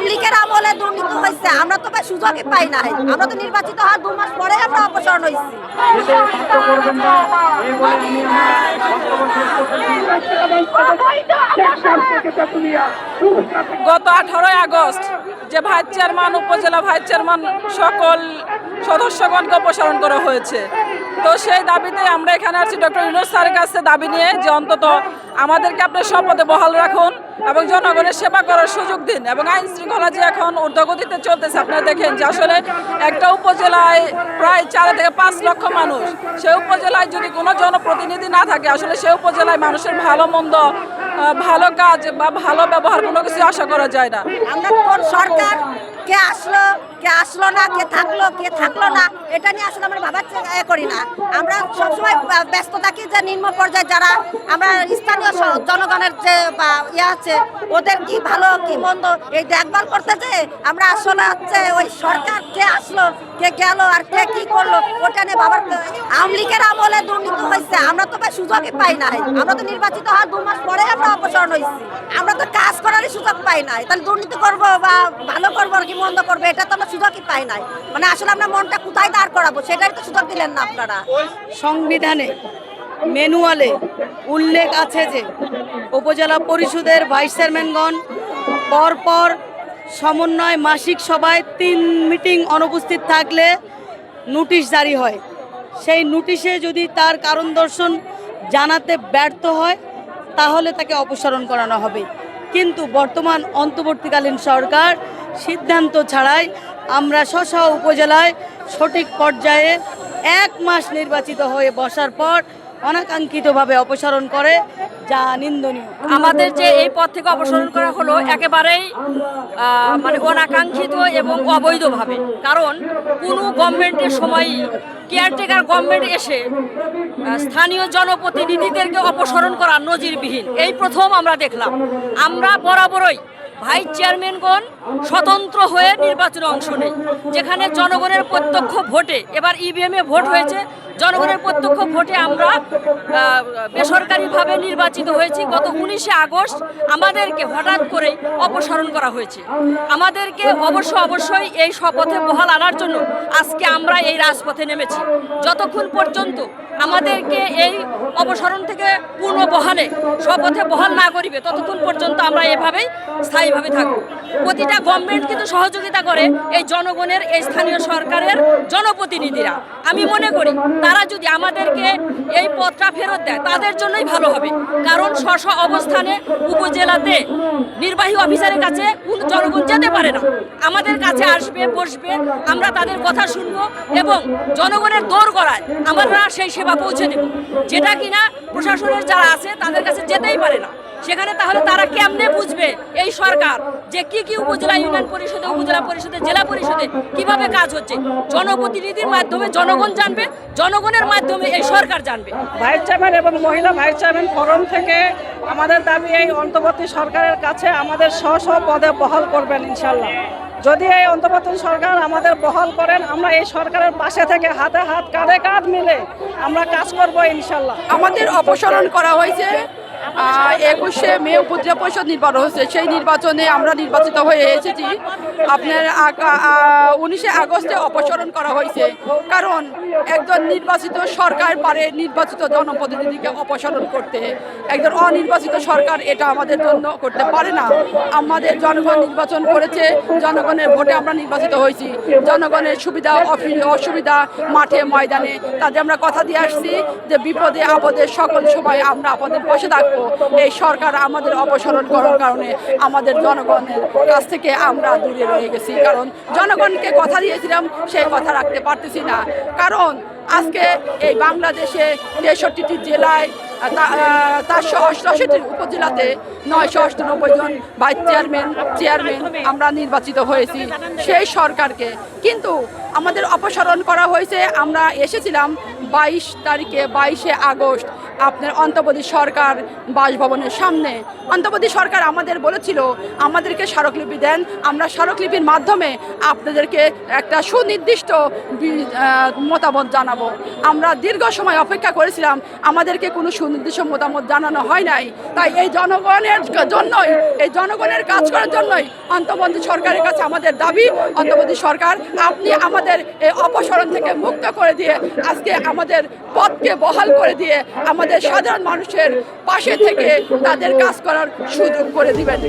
আওয়ামী লীগের আমলে দুর্নীতি হয়েছে, আমরা তো ভাই সুযোগই পাই নাই। আমরা তো নির্বাচিত হওয়ার দু মাস পরে আমরা অপসারণ হয়েছি। গত আঠারোই আগস্ট যে ভাইস চেয়ারম্যান, উপজেলা ভাইস চেয়ারম্যান সকল সদস্যগণকে অপসারণ করা হয়েছে। তো সেই দাবিতে আমরা এখানে আছি ডক্টর ইউনুস স্যারের কাছে দাবি নিয়ে যে অন্তত আমাদেরকে আপনার শপথে বহাল রাখুন এবং জনগণের সেবা করার সুযোগ দিন এবং আইন শৃঙ্খলা যে এখন ঊর্ধ্বগতিতে চলতেছে, আপনারা দেখেন যে আসলে একটা উপজেলায় প্রায় চার থেকে পাঁচ লক্ষ মানুষ, সেই উপজেলায় যদি কোনো জনপ্রতিনিধি না থাকে, আসলে সেই উপজেলায় মানুষের ভালো মন্দ ভালো কাজ বা ভালো ব্যবহার কোনো কিছু আশা করা যায় না। আমরা কোন সরকার কে আসলো কে আসলো না, কে থাকল কে থাকল না, এটা নিয়ে আসলে আমরা ভাবার করি না। আমরা সবসময় ব্যস্ত থাকি যে নিম্ন পর্যায়ে যারা আমরা স্থানীয় জনগণের যে ইয়ে আছে, ওদের কি ভালো, কি মন্দ, এই দেখভাল করতে যে আমরা আসলে হচ্ছে ওই সরকার কে আসলো, কে গেল, আর কে কি করল, ওটা নিয়ে বাবার আওয়ামী লীগের আমলে দুর্নীতি হয়েছে আমরা তো ভাই সুযোগই পাই নাই। আমরা তো নির্বাচিত হওয়ার দু মাস পরে আমরা অপসারণ হয়েছি আমরা তো কাজ করারই সুযোগ পাই নাই। তাহলে দুর্নীতি করব বা ভালো করব আর কি মন্দ করব, এটা তো আমরা সুযোগই পাই নাই। মানে আসলে আমরা মনটা কোথায় দাঁড় করাবো সেটাই তো সুযোগ দিলেন না আপনারা। সংবিধানে, ম্যানুয়ালে উল্লেখ আছে যে, উপজেলা পরিষদের ভাইস চেয়ারম্যানগণ পরপর সমন্বয় মাসিক সভায় তিন মিটিং অনুপস্থিত থাকলে নোটিশ জারি হয়। সেই নোটিশে যদি তার কারণ দর্শন জানাতে ব্যর্থ হয়, তাহলে তাকে অপসারণ করানো হবে। কিন্তু বর্তমান অন্তর্বর্তীকালীন সরকার সিদ্ধান্ত ছাড়াই আমরা স্ব উপজেলায় সঠিক পর্যায়ে এক মাস নির্বাচিত হয়ে বসার পর অনাকাঙ্ক্ষিতভাবে অপসারণ করে যা নিন্দনীয়। আমাদের যে এই পদ থেকে অপসারণ করা হলো, একেবারেই মানে অনাকাঙ্ক্ষিত এবং অবৈধভাবে। কারণ কোনো গভর্নমেন্টের সময়ই কেয়ারটেকার গভর্নমেন্ট এসে স্থানীয় জনপ্রতিনিধিদেরকে অপসারণ করা নজিরবিহীন। এই প্রথম আমরা দেখলাম। আমরা বরাবরই ভাইস চেয়ারম্যানগণ স্বতন্ত্র হয়ে নির্বাচনে অংশ নেই। যেখানে জনগণের প্রত্যক্ষ ভোটে, এবার ইভিএমে ভোট হয়েছে জনগণের প্রত্যক্ষ ভোটে আমরা বেসরকারিভাবে নির্বাচিত হয়েছি। গত উনিশে আগস্ট আমাদেরকে হঠাৎ করেই অপসারণ করা হয়েছে। আমাদেরকে অবশ্য অবশ্যই এই শপথে বহাল আনার জন্য আজকে আমরা এই রাজপথে নেমেছি। যতক্ষণ পর্যন্ত আমাদেরকে এই অপসারণ থেকে পূর্ণ বহালে, শপথে বহাল না করিবে, ততক্ষণ পর্যন্ত আমরা এভাবেই স্থায়ীভাবে থাকব। প্রতিটা গভর্নমেন্ট কিন্তু সহযোগিতা করে এই জনগণের, এই স্থানীয় সরকারের জনপ্রতিনিধিরা। আমি মনে করি তারা যদি আমাদেরকে এই পথটা ফেরত দেয়, তাদের জন্যই ভালো হবে। কারণ স্ব অবস্থানে উপজেলাতে নির্বাহী অফিসারের কাছে জনগণ যেতে পারে না। আমাদের কাছে আসবে, বসবে, আমরা তাদের কথা শুনব এবং জনগণের দৌড় করায় আমরা সেই সেবা পৌঁছে দেব। যেটা কিনা প্রশাসনের যারা আছে, তাদের কাছে যেতেই পারে না। সেখানে তাহলে তারা কেমনে বুঝবে এই সরকার? যে কি কি উপজেলা ইউনিয়ন পরিষদে উপজেলা পরিষদে জেলা পরিষদে কীভাবে কাজ হচ্ছে? জনপ্রতিনিধির মাধ্যমে জনগণ জানবে জনগণের মাধ্যমে এই সরকার জানবে। ভাইস চেয়ারম্যান এবং মহিলা ভাইস চেয়ারম্যান ফোরাম থেকে আমাদের দাবি এই অন্তর্বর্তী সরকারের কাছে আমাদের স্ব স্ব পদে বহাল করবেন ইনশাল্লাহ যদি এই অন্তর্বর্তী সরকার আমাদের বহাল করেন আমরা এই সরকারের পাশে থেকে হাতে হাত কাঁধে কাঁধ মিলে আমরা কাজ করব ইনশাল্লাহ আমাদের অপসারণ করা হয়েছে। একুশে মে উপজেলা পরিষদ নির্বাচন হয়েছে। সেই নির্বাচনে আমরা নির্বাচিত হয়ে এসেছি। আপনার উনিশে আগস্টে অপসারণ করা হয়েছে। কারণ একজন নির্বাচিত সরকার পারে নির্বাচিত জনপ্রতিনিধিকে অপসারণ করতে। একজন অনির্বাচিত সরকার এটা আমাদের জন্য করতে পারে না। আমাদের জনগণ নির্বাচন করেছে। জনগণের ভোটে আমরা নির্বাচিত হয়েছি। জনগণের সুবিধা অসুবিধা মাঠে, ময়দানে। তাদের আমরা কথা দিয়ে আসছি যে বিপদে, আপদে সকল সময় আমরা আপনাদের পাশে থাকব। এই সরকার আমাদের অপসারণ করার কারণে আমাদের জনগণের কাছ থেকে আমরা দূরে রয়ে গেছি। কারণ জনগণকে কথা দিয়েছিলাম, সেই কথা রাখতে পারতেছি না। কারণ আজকে এই বাংলাদেশে তেষট্টিটি জেলায় চারশো অষ্টআশিটি উপজেলাতে নয়শো অষ্টানব্বই জন ভাইস চেয়ারম্যান চেয়ারম্যান আমরা নির্বাচিত হয়েছি। সেই সরকারকে কিন্তু আমাদের অপসারণ করা হয়েছে। আমরা এসেছিলাম বাইশ তারিখে, বাইশে আগস্ট। আপনার অন্তপদী সরকার বাসভবনের সামনে। অন্তপদী সরকার আমাদের বলেছিল, আমাদেরকে স্মারকলিপি দেন। আমরা স্মারকলিপির মাধ্যমে আপনাদেরকে একটা সুনির্দিষ্ট মতামত জানাব। আমরা দীর্ঘ সময় অপেক্ষা করেছিলাম, আমাদেরকে কোনো সুনির্দিষ্ট মতামত জানানো হয় নাই। তাই এই জনগণের জন্যই, এই জনগণের কাজ করার জন্যই অন্তবন্ধী সরকারের কাছে আমাদের দাবি অন্তবন্ধী সরকার, আপনি আমাদের এই অপসরণ থেকে মুক্ত করে দিয়ে, আজকে আমাদের পথকে বহাল করে দিয়ে আমাদের আমাদের সাধারণ মানুষের পাশে থেকে তাদের কাজ করার সুযোগ করে দিবেন।